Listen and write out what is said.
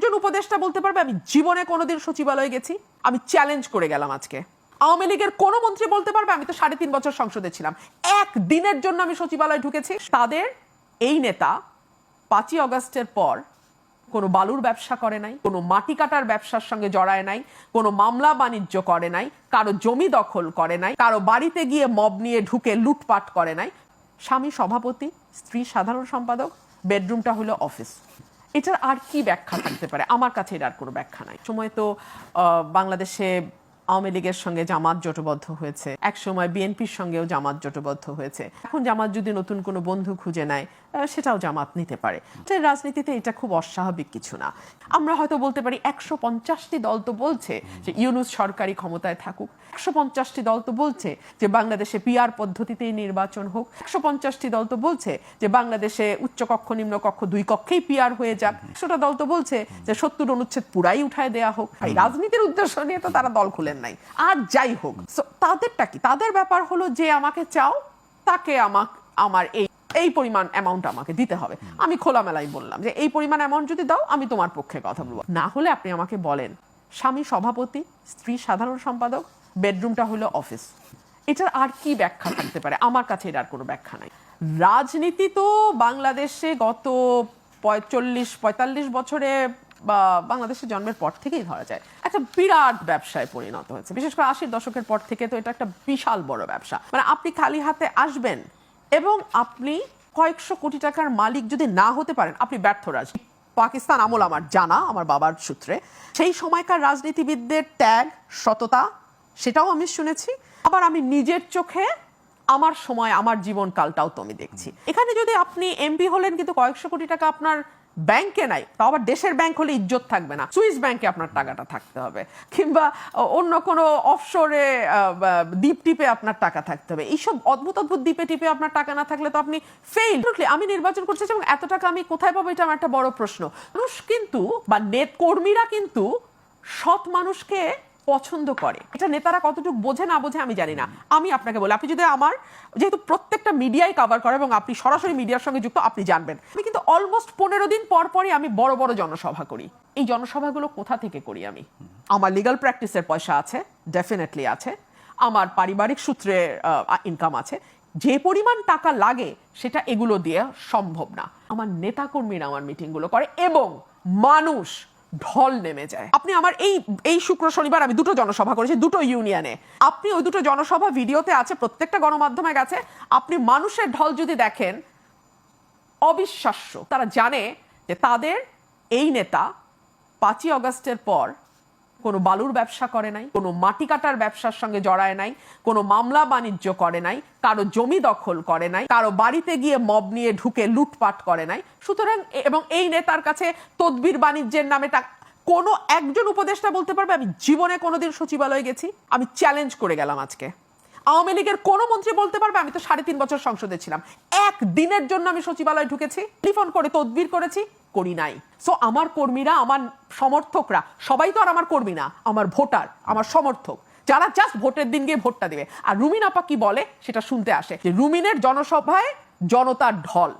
একজন উপদেষ্টা বলতে পারবে, আমি জীবনে কোনোদিন সচিবালয়ে গেছি, আমি চ্যালেঞ্জ করে গেলাম আজকে। আওয়ামী লীগের কোনো মন্ত্রী বলতে পারবে, আমি তো সাড়ে তিন বছর সংসদে ছিলাম। এক দিনের জন্য আমি সচিবালয়ে ঢুকেছি। তাদের এই নেতা পাঁচই অগস্টের পর কোনো বালুর ব্যবসা করে নাই, কোনো মাটি কাটার ব্যবসার সঙ্গে জড়ায় নাই, কোনো মামলা বাণিজ্য করে নাই, কারও জমি দখল করে নাই, কারও বাড়িতে গিয়ে মব নিয়ে ঢুকে লুটপাট করে নাই। স্বামী সভাপতি, স্ত্রী সাধারণ সম্পাদক, বেডরুমটা হলো অফিস। এটার আর কি ব্যাখ্যা থাকতে পারে? আমার কাছে এর আর কোনো ব্যাখ্যা নাই। সময় তো বাংলাদেশে আওয়ামী লীগের সঙ্গে জামাত জোটবদ্ধ হয়েছে। এক সময় বিএনপির সঙ্গেও জামাত জোটবদ্ধ হয়েছে। এখন জামাত যদি নতুন কোনো বন্ধু খুঁজে নেয় সেটাও জামাত নিতে পারে। রাজনীতিতে এটা খুব অস্বাভাবিক কিছু না। আমরা হয়তো বলতে পারি একশো পঞ্চাশটি দল তো বলছে যে ইউনুস সরকারি ক্ষমতায় থাকুক। একশো পঞ্চাশটি দল তো বলছে যে বাংলাদেশে পিআর পদ্ধতিতেই নির্বাচন হোক। একশো পঞ্চাশটি দল তো বলছে যে বাংলাদেশে উচ্চকক্ষ, নিম্নকক্ষ দুই কক্ষেই পিআর হয়ে যাক। একশোটা দল তো বলছে যে সত্তর অনুচ্ছেদ পুরাই উঠায় দেয়া হোক। রাজনীতির উদ্দেশ্য নিয়ে তো তারা দল খুলেন নাই। আর যাই হোক তাদেরটা কি? তাদের ব্যাপার হলো যে আমাকে চাও, তাকে আমাকে আমার এই এই পরিমাণ অ্যামাউন্ট আমাকে দিতে হবে। আমি খোলামেলাই বললাম যে এই পরিমাণ অ্যামাউন্ট যদি দাও, আমি তোমার পক্ষে কথা বলব। না হলে আপনি আমাকে বলেন, স্বামী সভাপতি, স্ত্রী সাধারণ সম্পাদক, বেডরুমটা হলো অফিস এটার আর কি ব্যাখ্যা থাকতে পারে? আমার কাছে এটার কোনো ব্যাখ্যা নাই। রাজনীতি তো বাংলাদেশে গত পঁয়তাল্লিশ পঁয়তাল্লিশ বছরে বা বাংলাদেশের জন্মের পর থেকেই ধরা যায়। একটা বিরাট ব্যবসায় পরিণত হয়েছে। বিশেষ করে আশির দশকের পর থেকে তো এটা একটা বিশাল বড় ব্যবসা। মানে আপনি খালি হাতে আসবেন এবং আপনি কয়েকশো কোটি টাকার মালিক যদি না হতে পারেন, আপনি ব্যর্থ রাজনীতি পাকিস্তান আমল আমার জানা, আমার বাবার সূত্রে। সেই সময়কার রাজনীতিবিদদের ত্যাগ, সততা, সেটাও আমি শুনেছি। আবার আমি নিজের চোখে আমার সময়, আমার জীবনকালটাও তো আমি দেখছি। এখানে যদি আপনি এমপি হলেন, কিন্তু কয়েকশো কোটি টাকা আপনার ব্যাংকে নাই, তাও আবার দেশের ব্যাংক হলে ইজ্জত থাকবে না। সুইস ব্যাংকে আপনার টাকাটা থাকতে হবে, কিংবা অন্য কোনো অফশোরে দ্বীপ টিপে আপনার টাকা থাকতে হবে। এইসব অদ্ভুত অদ্ভুত দ্বীপে টিপে আপনার টাকা না থাকলে তো আপনি ফেইল আমি নির্বাচন করতে চাই এবং এত টাকা আমি কোথায় পাবো এটা আমার একটা বড় প্রশ্ন। মানুষ কিন্তু, বা নেট কর্মীরা কিন্তু, সৎ মানুষকে পছন্দ করে। এটা নেতারা কতটুকু বোঝে না বোঝে আমি জানি না। আমি আপনাকে বলি, আপনি যদি আমার, যেহেতু প্রত্যেকটা মিডিয়ায় কভার করে এবং আপনি সরাসরি মিডিয়ার সঙ্গে যুক্ত, আপনি জানবেন। আমি কিন্তু অলমোস্ট পনেরো দিন পর পরই আমি বড় বড় জনসভা করি। এই জনসভাগুলো কোথা থেকে করি আমি? আমার লিগাল প্র্যাকটিসের পয়সা আছে ডেফিনেটলি আছে। আমার পারিবারিক সূত্রে ইনকাম আছে। যে পরিমাণ টাকা লাগে, সেটা এগুলো দিয়ে সম্ভব না। আমার নেতাকর্মীরা আমার মিটিংগুলো করে এবং মানুষ ঢল নেমে যায়। আপনি আমার এই এই শুক্র শনিবার আমি দুটো জনসভা করেছি, দুটো ইউনিয়নে। আপনি ওই দুটো জনসভা ভিডিওতে আছে, প্রত্যেকটা গণমাধ্যমে গেছে। আপনি মানুষের ঢল যদি দেখেন, অবিশ্বাস্য। তারা জানে যে তাদের এই নেতা পাঁচই অগস্টের পর কোনো বালুর ব্যবসা করে নাই, কোনো মাটি কাটার ব্যবসার সঙ্গে জড়ায় নাই, কোনো মামলা বাণিজ্য করে নাই, কারও জমি দখল করে নাই, কারও বাড়িতে গিয়ে মব নিয়ে ঢুকে লুটপাট করে নাই। সুতরাং এবং এই নেতার কাছে তদবির বাণিজ্যের নামে কোনো একজন উপদেষ্টা বলতে পারবে, আমি জীবনে কোনোদিন সচিবালয়ে গেছি, আমি চ্যালেঞ্জ করে গেলাম আজকে। আওয়ামী লীগের কোনো মন্ত্রী বলতে পারবে, আমি তো সাড়ে তিন বছর সংসদে ছিলাম। এক দিনের জন্য আমি সচিবালয়ে ঢুকেছি, টেলিফোন করে তদবির করেছি করি নাই। সো আমার কর্মীরা, আমার সমর্থকরা, সবাই তো আর আমার কর্মী না, আমার ভোটার, আমার সমর্থক। যারা জাস্ট ভোটের দিন গিয়ে ভোটটা দেবে। আর রুমিন আপা কি বলে, সেটা শুনতে আসে। যে রুমিনের জনসভায় জনতার ঢল।